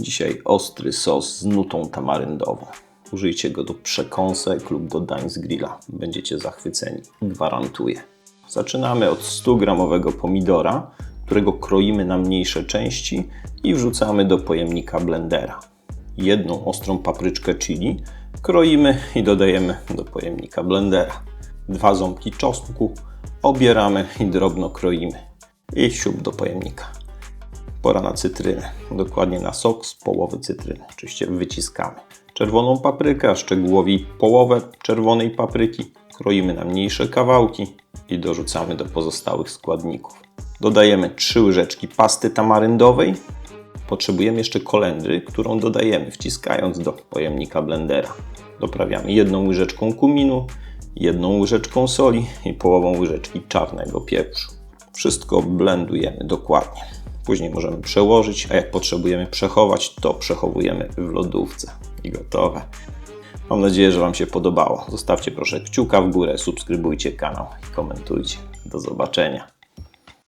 Dzisiaj ostry sos z nutą tamaryndową. Użyjcie go do przekąsek lub do dań z grilla. Będziecie zachwyceni. Gwarantuję. Zaczynamy od 100 gramowego pomidora, którego kroimy na mniejsze części i wrzucamy do pojemnika blendera. Jedną ostrą papryczkę chili kroimy i dodajemy do pojemnika blendera. Dwa ząbki czosnku obieramy i drobno kroimy. I siup do pojemnika. Pora na cytrynę, dokładnie na sok z połowy cytryny. Oczywiście wyciskamy. Czerwoną paprykę, a szczegółowi połowę czerwonej papryki kroimy na mniejsze kawałki i dorzucamy do pozostałych składników. Dodajemy 3 łyżeczki pasty tamaryndowej. Potrzebujemy jeszcze kolendry, którą dodajemy wciskając do pojemnika blendera. Doprawiamy jedną łyżeczką kuminu, jedną łyżeczką soli i połową łyżeczki czarnego pieprzu. Wszystko blendujemy dokładnie. Później możemy przełożyć, a jak potrzebujemy przechować, to przechowujemy w lodówce. I gotowe. Mam nadzieję, że Wam się podobało. Zostawcie proszę kciuka w górę, subskrybujcie kanał i komentujcie. Do zobaczenia.